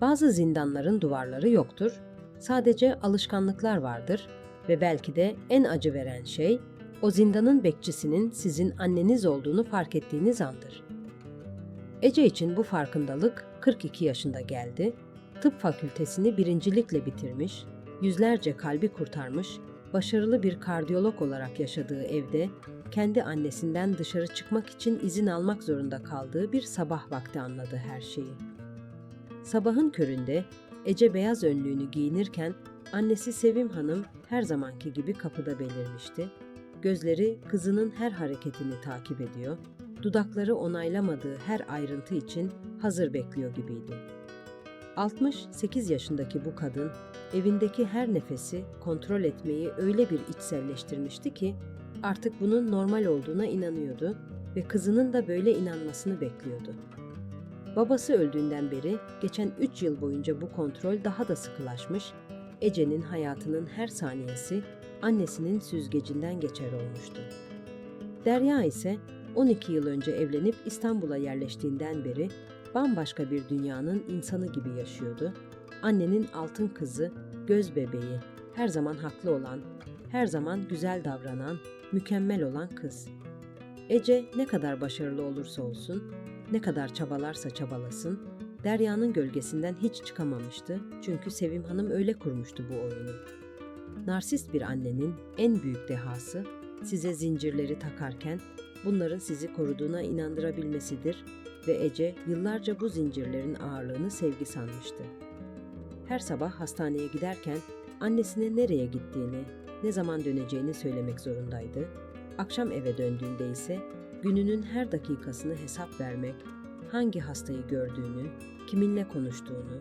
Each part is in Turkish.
Bazı zindanların duvarları yoktur, sadece alışkanlıklar vardır ve belki de en acı veren şey o zindanın bekçisinin sizin anneniz olduğunu fark ettiğiniz andır. Ece için bu farkındalık 42 yaşında geldi, tıp fakültesini birincilikle bitirmiş, yüzlerce kalbi kurtarmış, başarılı bir kardiyolog olarak yaşadığı evde kendi annesinden dışarı çıkmak için izin almak zorunda kaldığı bir sabah vakti anladı her şeyi. Sabahın köründe Ece beyaz önlüğünü giyinirken annesi Sevim Hanım her zamanki gibi kapıda belirmişti. Gözleri kızının her hareketini takip ediyor, dudakları onaylamadığı her ayrıntı için hazır bekliyor gibiydi. 68 yaşındaki bu kadın evindeki her nefesi kontrol etmeyi öyle bir içselleştirmişti ki artık bunun normal olduğuna inanıyordu ve kızının da böyle inanmasını bekliyordu. Babası öldüğünden beri geçen 3 yıl boyunca bu kontrol daha da sıkılaşmış, Ece'nin hayatının her saniyesi annesinin süzgecinden geçer olmuştu. Derya ise 12 yıl önce evlenip İstanbul'a yerleştiğinden beri bambaşka bir dünyanın insanı gibi yaşıyordu. Annenin altın kızı, göz bebeği, her zaman haklı olan, her zaman güzel davranan, mükemmel olan kız. Ece ne kadar başarılı olursa olsun, ne kadar çabalarsa çabalasın, Derya'nın gölgesinden hiç çıkamamıştı çünkü Sevim Hanım öyle kurmuştu bu oyunu. Narsist bir annenin en büyük dehası size zincirleri takarken bunların sizi koruduğuna inandırabilmesidir ve Ece yıllarca bu zincirlerin ağırlığını sevgi sanmıştı. Her sabah hastaneye giderken annesine nereye gittiğini, ne zaman döneceğini söylemek zorundaydı. Akşam eve döndüğünde ise gününün her dakikasını hesap vermek, hangi hastayı gördüğünü, kiminle konuştuğunu,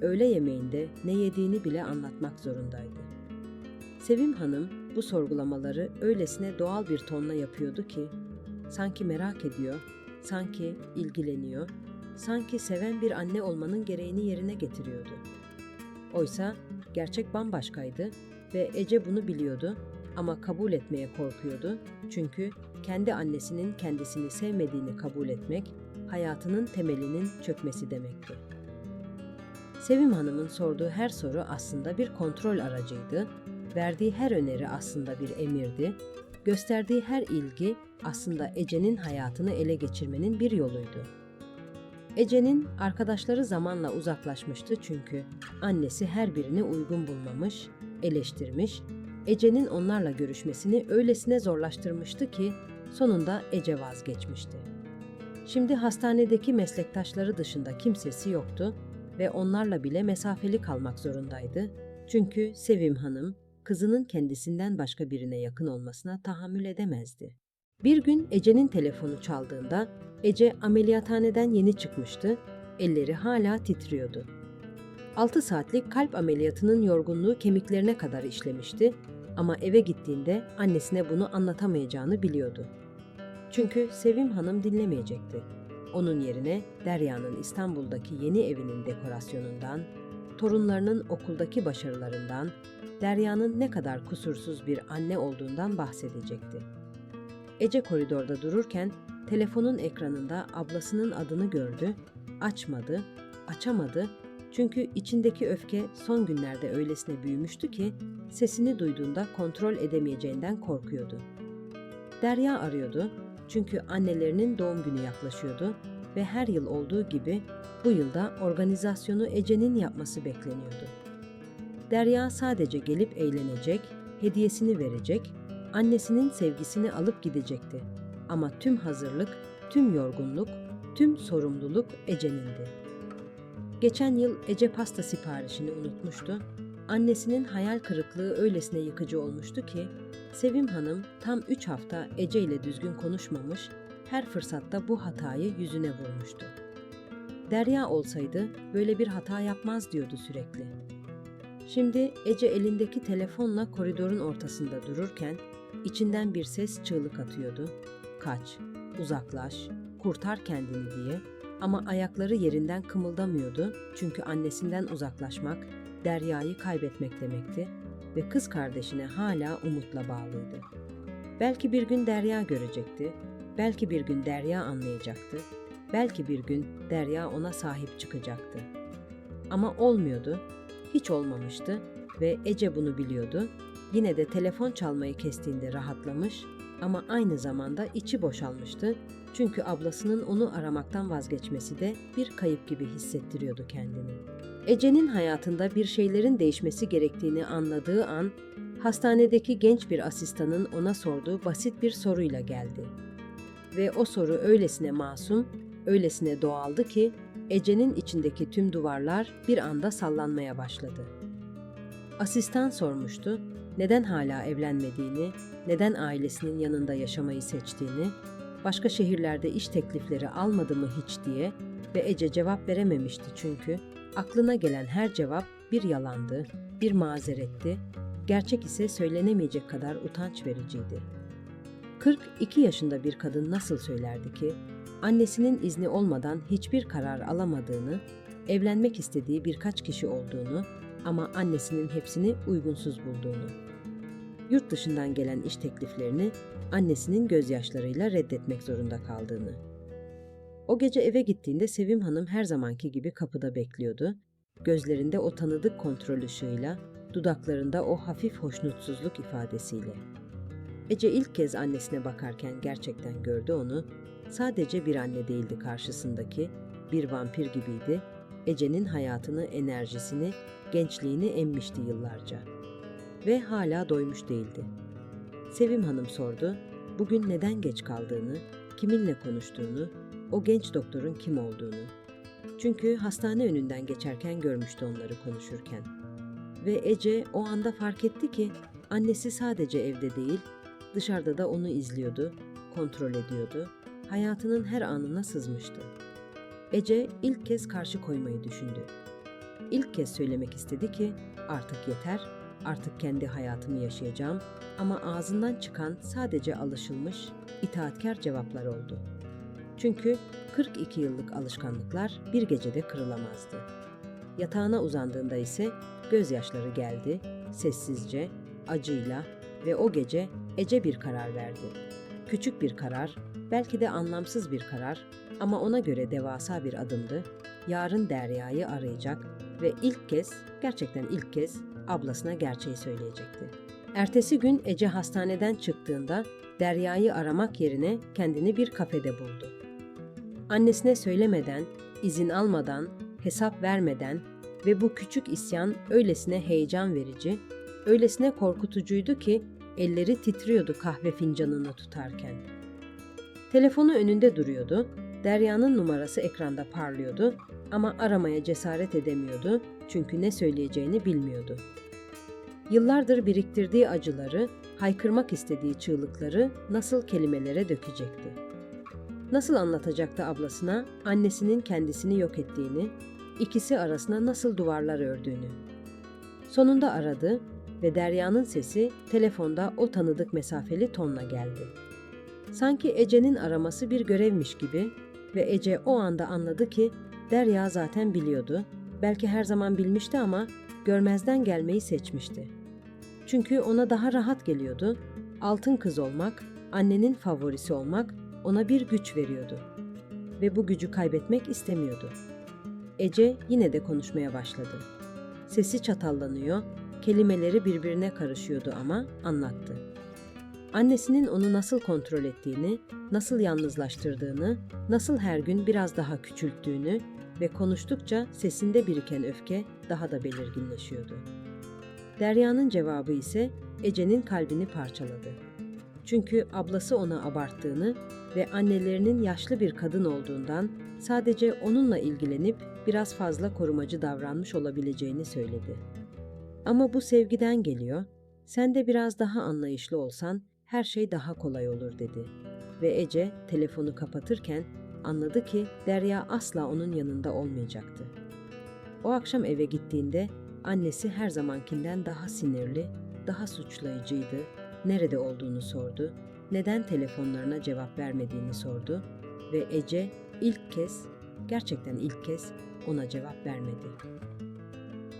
öğle yemeğinde ne yediğini bile anlatmak zorundaydı. Sevim Hanım bu sorgulamaları öylesine doğal bir tonla yapıyordu ki, sanki merak ediyor, sanki ilgileniyor, sanki seven bir anne olmanın gereğini yerine getiriyordu. Oysa gerçek bambaşkaydı ve Ece bunu biliyordu ama kabul etmeye korkuyordu çünkü kendi annesinin kendisini sevmediğini kabul etmek hayatının temelinin çökmesi demekti. Sevim Hanım'ın sorduğu her soru aslında bir kontrol aracıydı, verdiği her öneri aslında bir emirdi, gösterdiği her ilgi aslında Ece'nin hayatını ele geçirmenin bir yoluydu. Ece'nin arkadaşları zamanla uzaklaşmıştı çünkü annesi her birini uygun bulmamış, eleştirmiş, Ece'nin onlarla görüşmesini öylesine zorlaştırmıştı ki sonunda Ece vazgeçmişti. Şimdi hastanedeki meslektaşları dışında kimsesi yoktu ve onlarla bile mesafeli kalmak zorundaydı. Çünkü Sevim Hanım kızının kendisinden başka birine yakın olmasına tahammül edemezdi. Bir gün Ece'nin telefonu çaldığında Ece ameliyathaneden yeni çıkmıştı, elleri hala titriyordu. 6 saatlik kalp ameliyatının yorgunluğu kemiklerine kadar işlemişti ama eve gittiğinde annesine bunu anlatamayacağını biliyordu. Çünkü Sevim Hanım dinlemeyecekti. Onun yerine Derya'nın İstanbul'daki yeni evinin dekorasyonundan, torunlarının okuldaki başarılarından, Derya'nın ne kadar kusursuz bir anne olduğundan bahsedecekti. Ece koridorda dururken telefonun ekranında ablasının adını gördü, açmadı, açamadı çünkü içindeki öfke son günlerde öylesine büyümüştü ki sesini duyduğunda kontrol edemeyeceğinden korkuyordu. Derya arıyordu çünkü annelerinin doğum günü yaklaşıyordu ve her yıl olduğu gibi bu yılda organizasyonu Ece'nin yapması bekleniyordu. Derya sadece gelip eğlenecek, hediyesini verecek, annesinin sevgisini alıp gidecekti. Ama tüm hazırlık, tüm yorgunluk, tüm sorumluluk Ece'nindi. Geçen yıl Ece pasta siparişini unutmuştu. Annesinin hayal kırıklığı öylesine yıkıcı olmuştu ki Sevim Hanım tam üç hafta Ece ile düzgün konuşmamış, her fırsatta bu hatayı yüzüne vurmuştu. Derya olsaydı böyle bir hata yapmaz diyordu sürekli. Şimdi Ece elindeki telefonla koridorun ortasında dururken içinden bir ses çığlık atıyordu. Kaç, uzaklaş, kurtar kendini diye ama ayakları yerinden kımıldamıyordu çünkü annesinden uzaklaşmak Derya'yı kaybetmek demekti ve kız kardeşine hala umutla bağlıydı. Belki bir gün Derya görecekti, belki bir gün Derya anlayacaktı, belki bir gün Derya ona sahip çıkacaktı. Ama olmuyordu. Hiç olmamıştı ve Ece bunu biliyordu. Yine de telefon çalmayı kestiğinde rahatlamış ama aynı zamanda içi boşalmıştı. Çünkü ablasının onu aramaktan vazgeçmesi de bir kayıp gibi hissettiriyordu kendini. Ece'nin hayatında bir şeylerin değişmesi gerektiğini anladığı an hastanedeki genç bir asistanın ona sorduğu basit bir soruyla geldi. Ve o soru öylesine masum, öylesine doğaldı ki Ece'nin içindeki tüm duvarlar bir anda sallanmaya başladı. Asistan sormuştu, neden hala evlenmediğini, neden ailesinin yanında yaşamayı seçtiğini, başka şehirlerde iş teklifleri almadı mı hiç diye ve Ece cevap verememişti çünkü aklına gelen her cevap bir yalandı, bir mazeretti, gerçek ise söylenemeyecek kadar utanç vericiydi. 42 yaşında bir kadın nasıl söylerdi ki, annesinin izni olmadan hiçbir karar alamadığını, evlenmek istediği birkaç kişi olduğunu ama annesinin hepsini uygunsuz bulduğunu. Yurt dışından gelen iş tekliflerini annesinin gözyaşlarıyla reddetmek zorunda kaldığını. O gece eve gittiğinde Sevim Hanım her zamanki gibi kapıda bekliyordu. Gözlerinde o tanıdık kontrol ışığıyla, dudaklarında o hafif hoşnutsuzluk ifadesiyle. Ece ilk kez annesine bakarken gerçekten gördü onu. Sadece bir anne değildi karşısındaki, bir vampir gibiydi. Ece'nin hayatını, enerjisini, gençliğini emmişti yıllarca. Ve hala doymuş değildi. Sevim Hanım sordu, bugün neden geç kaldığını, kiminle konuştuğunu, o genç doktorun kim olduğunu. Çünkü hastane önünden geçerken görmüştü onları konuşurken. Ve Ece o anda fark etti ki annesi sadece evde değil, dışarıda da onu izliyordu, kontrol ediyordu, hayatının her anına sızmıştı. Ece ilk kez karşı koymayı düşündü. İlk kez söylemek istedi ki artık yeter, artık kendi hayatımı yaşayacağım ama ağzından çıkan sadece alışılmış, itaatkar cevaplar oldu. Çünkü 42 yıllık alışkanlıklar bir gecede kırılamazdı. Yatağına uzandığında ise gözyaşları geldi, sessizce, acıyla ve o gece Ece bir karar verdi. Küçük bir karar, belki de anlamsız bir karar ama ona göre devasa bir adımdı. Yarın Derya'yı arayacak ve ilk kez, gerçekten ilk kez ablasına gerçeği söyleyecekti. Ertesi gün Ece hastaneden çıktığında Derya'yı aramak yerine kendini bir kafede buldu. Annesine söylemeden, izin almadan, hesap vermeden ve bu küçük isyan öylesine heyecan verici, öylesine korkutucuydu ki elleri titriyordu kahve fincanını tutarken. Telefonu önünde duruyordu, Derya'nın numarası ekranda parlıyordu ama aramaya cesaret edemiyordu çünkü ne söyleyeceğini bilmiyordu. Yıllardır biriktirdiği acıları, haykırmak istediği çığlıkları nasıl kelimelere dökecekti? Nasıl anlatacaktı ablasına annesinin kendisini yok ettiğini, ikisi arasına nasıl duvarlar ördüğünü? Sonunda aradı ve Derya'nın sesi telefonda o tanıdık mesafeli tonla geldi. Sanki Ece'nin araması bir görevmiş gibi ve Ece o anda anladı ki Derya zaten biliyordu. Belki her zaman bilmişti ama görmezden gelmeyi seçmişti. Çünkü ona daha rahat geliyordu. Altın kız olmak, annenin favorisi olmak ona bir güç veriyordu. Ve bu gücü kaybetmek istemiyordu. Ece yine de konuşmaya başladı. Sesi çatallanıyor, kelimeleri birbirine karışıyordu ama anlattı. Annesinin onu nasıl kontrol ettiğini, nasıl yalnızlaştırdığını, nasıl her gün biraz daha küçülttüğünü ve konuştukça sesinde biriken öfke daha da belirginleşiyordu. Derya'nın cevabı ise Ece'nin kalbini parçaladı. Çünkü ablası ona abarttığını ve annelerinin yaşlı bir kadın olduğundan sadece onunla ilgilenip biraz fazla korumacı davranmış olabileceğini söyledi. Ama bu sevgiden geliyor. Sen de biraz daha anlayışlı olsan her şey daha kolay olur dedi. Ve Ece telefonu kapatırken anladı ki Derya asla onun yanında olmayacaktı. O akşam eve gittiğinde annesi her zamankinden daha sinirli, daha suçlayıcıydı. Nerede olduğunu sordu, neden telefonlarına cevap vermediğini sordu ve Ece ilk kez, gerçekten ilk kez ona cevap vermedi.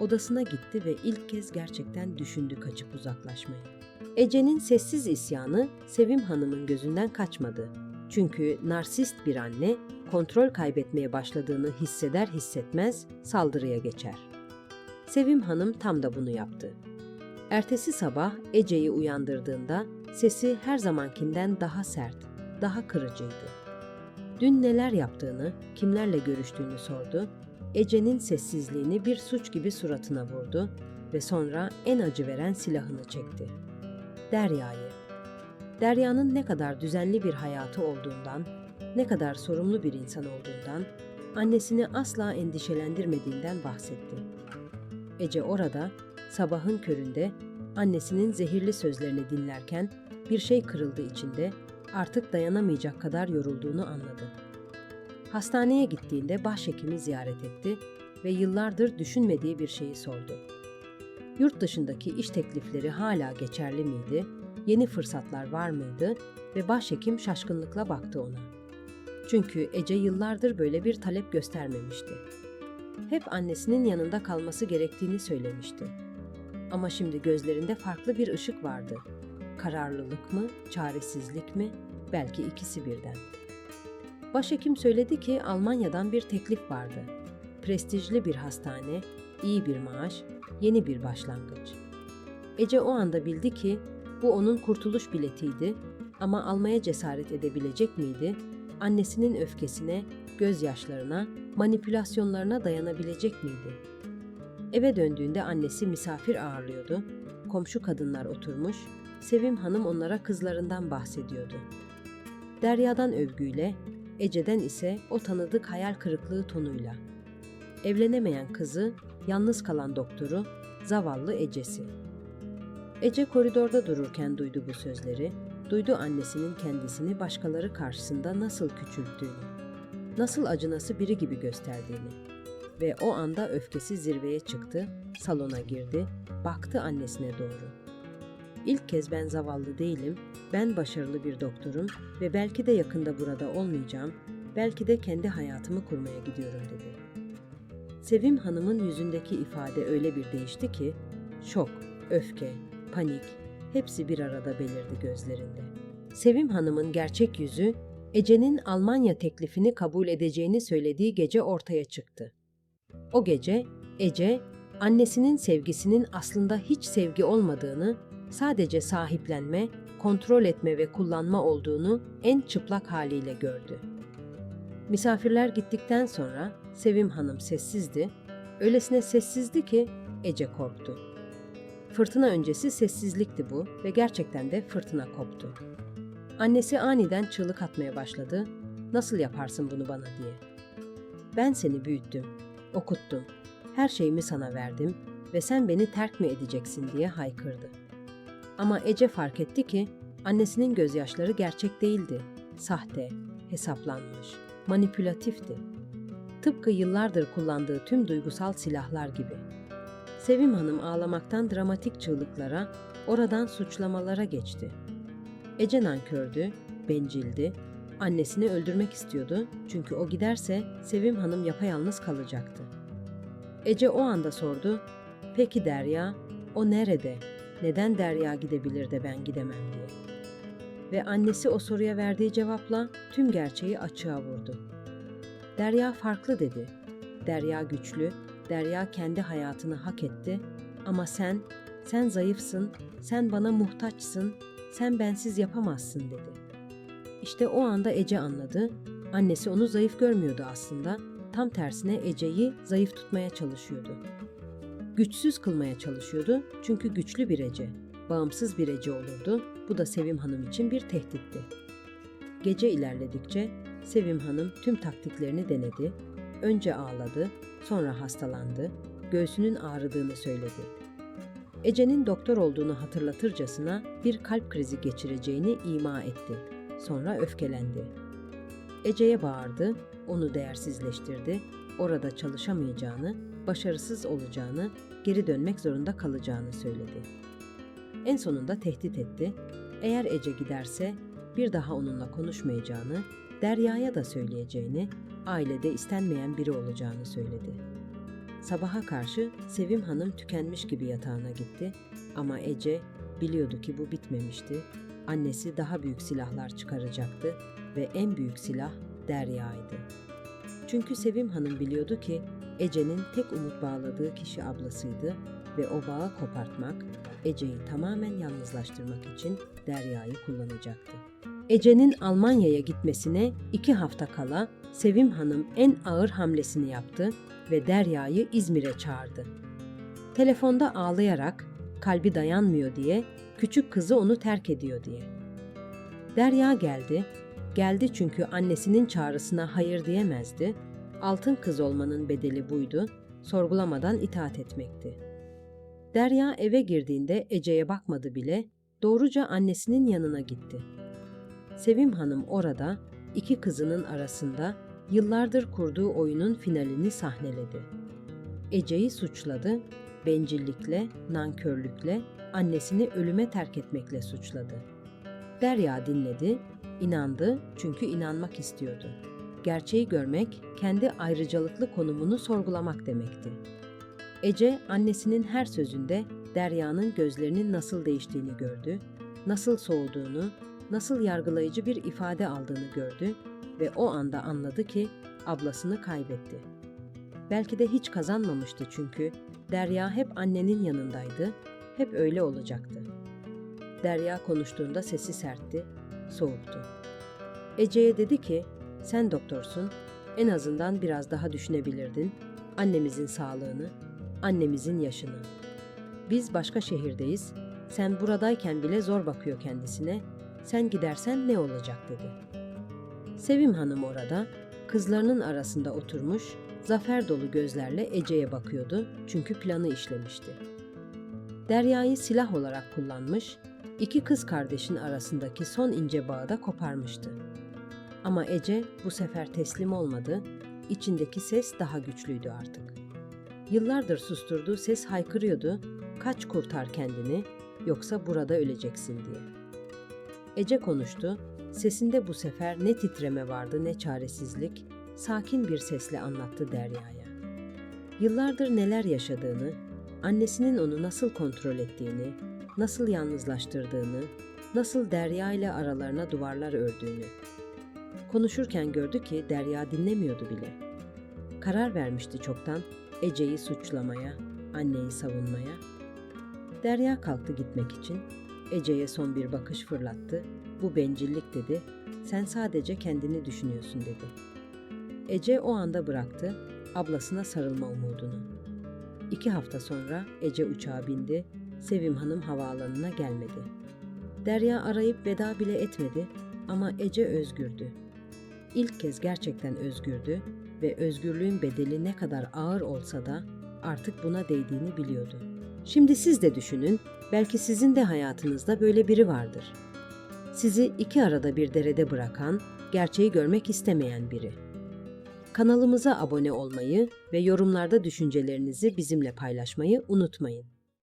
Odasına gitti ve ilk kez gerçekten düşündü kaçıp uzaklaşmayı. Ece'nin sessiz isyanı Sevim Hanım'ın gözünden kaçmadı. Çünkü narsist bir anne kontrol kaybetmeye başladığını hisseder hissetmez saldırıya geçer. Sevim Hanım tam da bunu yaptı. Ertesi sabah Ece'yi uyandırdığında sesi her zamankinden daha sert, daha kırıcıydı. Dün neler yaptığını, kimlerle görüştüğünü sordu. Ece'nin sessizliğini bir suç gibi suratına vurdu ve sonra en acı veren silahını çekti. Derya'yı. Derya'nın ne kadar düzenli bir hayatı olduğundan, ne kadar sorumlu bir insan olduğundan, annesini asla endişelendirmediğinden bahsetti. Ece orada, sabahın köründe annesinin zehirli sözlerini dinlerken bir şey kırıldı içinde, artık dayanamayacak kadar yorulduğunu anladı. Hastaneye gittiğinde başhekimi ziyaret etti ve yıllardır düşünmediği bir şeyi sordu. Yurt dışındaki iş teklifleri hala geçerli miydi? Yeni fırsatlar var mıydı? Ve başhekim şaşkınlıkla baktı ona. Çünkü Ece yıllardır böyle bir talep göstermemişti. Hep annesinin yanında kalması gerektiğini söylemişti. Ama şimdi gözlerinde farklı bir ışık vardı. Kararlılık mı, çaresizlik mi? Belki ikisi birden. Başhekim söyledi ki Almanya'dan bir teklif vardı. Prestijli bir hastane, iyi bir maaş, yeni bir başlangıç. Ece o anda bildi ki bu onun kurtuluş biletiydi ama almaya cesaret edebilecek miydi? Annesinin öfkesine, gözyaşlarına, manipülasyonlarına dayanabilecek miydi? Eve döndüğünde annesi misafir ağırlıyordu. Komşu kadınlar oturmuş, Sevim Hanım onlara kızlarından bahsediyordu. Derya'dan övgüyle, Ece'den ise o tanıdık hayal kırıklığı tonuyla. Evlenemeyen kızı, yalnız kalan doktoru, zavallı Ece'si. Ece koridorda dururken duydu bu sözleri, duydu annesinin kendisini başkaları karşısında nasıl küçülttüğünü, nasıl acınası biri gibi gösterdiğini. Ve o anda öfkesi zirveye çıktı, salona girdi, baktı annesine doğru. İlk kez ben zavallı değilim, ben başarılı bir doktorum ve belki de yakında burada olmayacağım, belki de kendi hayatımı kurmaya gidiyorum dedi. Sevim Hanım'ın yüzündeki ifade öyle bir değişti ki, şok, öfke, panik hepsi bir arada belirdi gözlerinde. Sevim Hanım'ın gerçek yüzü, Ece'nin Almanya teklifini kabul edeceğini söylediği gece ortaya çıktı. O gece Ece, annesinin sevgisinin aslında hiç sevgi olmadığını, sadece sahiplenme, kontrol etme ve kullanma olduğunu en çıplak haliyle gördü. Misafirler gittikten sonra Sevim Hanım sessizdi. Öylesine sessizdi ki Ece korktu. Fırtına öncesi sessizlikti bu ve gerçekten de fırtına koptu. Annesi aniden çığlık atmaya başladı. Nasıl yaparsın bunu bana diye. Ben seni büyüttüm, okuttum, her şeyimi sana verdim ve sen beni terk mi edeceksin diye haykırdı. Ama Ece fark etti ki annesinin gözyaşları gerçek değildi. Sahte, hesaplanmış, manipülatifti. Tıpkı yıllardır kullandığı tüm duygusal silahlar gibi. Sevim Hanım ağlamaktan dramatik çığlıklara, oradan suçlamalara geçti. Ece nankördü, bencildi, annesini öldürmek istiyordu çünkü o giderse Sevim Hanım yapayalnız kalacaktı. Ece o anda sordu, peki Derya, o nerede? Neden Derya gidebilir de ben gidemem diye. Ve annesi o soruya verdiği cevapla tüm gerçeği açığa vurdu. Derya farklı dedi. Derya güçlü, Derya kendi hayatını hak etti ama sen, sen zayıfsın, sen bana muhtaçsın, sen bensiz yapamazsın dedi. İşte o anda Ece anladı. Annesi onu zayıf görmüyordu aslında. Tam tersine Ece'yi zayıf tutmaya çalışıyordu. Güçsüz kılmaya çalışıyordu çünkü güçlü bir Ece, bağımsız bir Ece olurdu. Bu da Sevim Hanım için bir tehditti. Gece ilerledikçe Sevim Hanım tüm taktiklerini denedi. Önce ağladı, sonra hastalandı, göğsünün ağrıdığını söyledi. Ece'nin doktor olduğunu hatırlatırcasına bir kalp krizi geçireceğini ima etti. Sonra öfkelendi. Ece'ye bağırdı, onu değersizleştirdi, orada çalışamayacağını, başarısız olacağını, geri dönmek zorunda kalacağını söyledi. En sonunda tehdit etti. Eğer Ece giderse bir daha onunla konuşmayacağını, Derya'ya da söyleyeceğini, ailede istenmeyen biri olacağını söyledi. Sabaha karşı Sevim Hanım tükenmiş gibi yatağına gitti ama Ece biliyordu ki bu bitmemişti. Annesi daha büyük silahlar çıkaracaktı ve en büyük silah Derya'ydı. Çünkü Sevim Hanım biliyordu ki Ece'nin tek umut bağladığı kişi ablasıydı ve o bağı kopartmak, Ece'yi tamamen yalnızlaştırmak için Derya'yı kullanacaktı. Ece'nin Almanya'ya gitmesine iki hafta kala Sevim Hanım en ağır hamlesini yaptı ve Derya'yı İzmir'e çağırdı. Telefonda ağlayarak kalbi dayanmıyor diye, küçük kızı onu terk ediyor diye. Derya geldi. Geldi çünkü annesinin çağrısına hayır diyemezdi. Altın kız olmanın bedeli buydu. Sorgulamadan itaat etmekti. Derya eve girdiğinde Ece'ye bakmadı bile, doğruca annesinin yanına gitti. Sevim Hanım orada, iki kızının arasında yıllardır kurduğu oyunun finalini sahneledi. Ece'yi suçladı, bencillikle, nankörlükle, annesini ölüme terk etmekle suçladı. Derya dinledi, inandı çünkü inanmak istiyordu. Gerçeği görmek, kendi ayrıcalıklı konumunu sorgulamak demekti. Ece, annesinin her sözünde Derya'nın gözlerinin nasıl değiştiğini gördü, nasıl soğuduğunu, nasıl yargılayıcı bir ifade aldığını gördü ve o anda anladı ki ablasını kaybetti. Belki de hiç kazanmamıştı çünkü Derya hep annenin yanındaydı, hep öyle olacaktı. Derya konuştuğunda sesi sertti, soğuktu. Ece'ye dedi ki, sen doktorsun, en azından biraz daha düşünebilirdin annemizin sağlığını, annemizin yaşını. Biz başka şehirdeyiz, sen buradayken bile zor bakıyor kendisine, sen gidersen ne olacak dedi. Sevim Hanım orada, kızlarının arasında oturmuş, zafer dolu gözlerle Ece'ye bakıyordu çünkü planı işlemişti. Derya'yı silah olarak kullanmış, iki kız kardeşin arasındaki son ince bağı da koparmıştı. Ama Ece bu sefer teslim olmadı, içindeki ses daha güçlüydü artık. Yıllardır susturduğu ses haykırıyordu, kaç kurtar kendini yoksa burada öleceksin diye. Ece konuştu, sesinde bu sefer ne titreme vardı ne çaresizlik, sakin bir sesle anlattı Derya'ya. Yıllardır neler yaşadığını, annesinin onu nasıl kontrol ettiğini, nasıl yalnızlaştırdığını, nasıl Derya ile aralarına duvarlar ördüğünü. Konuşurken gördü ki Derya dinlemiyordu bile. Karar vermişti çoktan Ece'yi suçlamaya, anneyi savunmaya. Derya kalktı gitmek için. Ece'ye son bir bakış fırlattı. Bu bencillik dedi. Sen sadece kendini düşünüyorsun dedi. Ece o anda bıraktı ablasına sarılma umudunu. İki hafta sonra Ece uçağa bindi, Sevim Hanım havaalanına gelmedi. Derya arayıp veda bile etmedi ama Ece özgürdü. İlk kez gerçekten özgürdü ve özgürlüğün bedeli ne kadar ağır olsa da artık buna değdiğini biliyordu. Şimdi siz de düşünün, belki sizin de hayatınızda böyle biri vardır. Sizi iki arada bir derede bırakan, gerçeği görmek istemeyen biri. Kanalımıza abone olmayı ve yorumlarda düşüncelerinizi bizimle paylaşmayı unutmayın.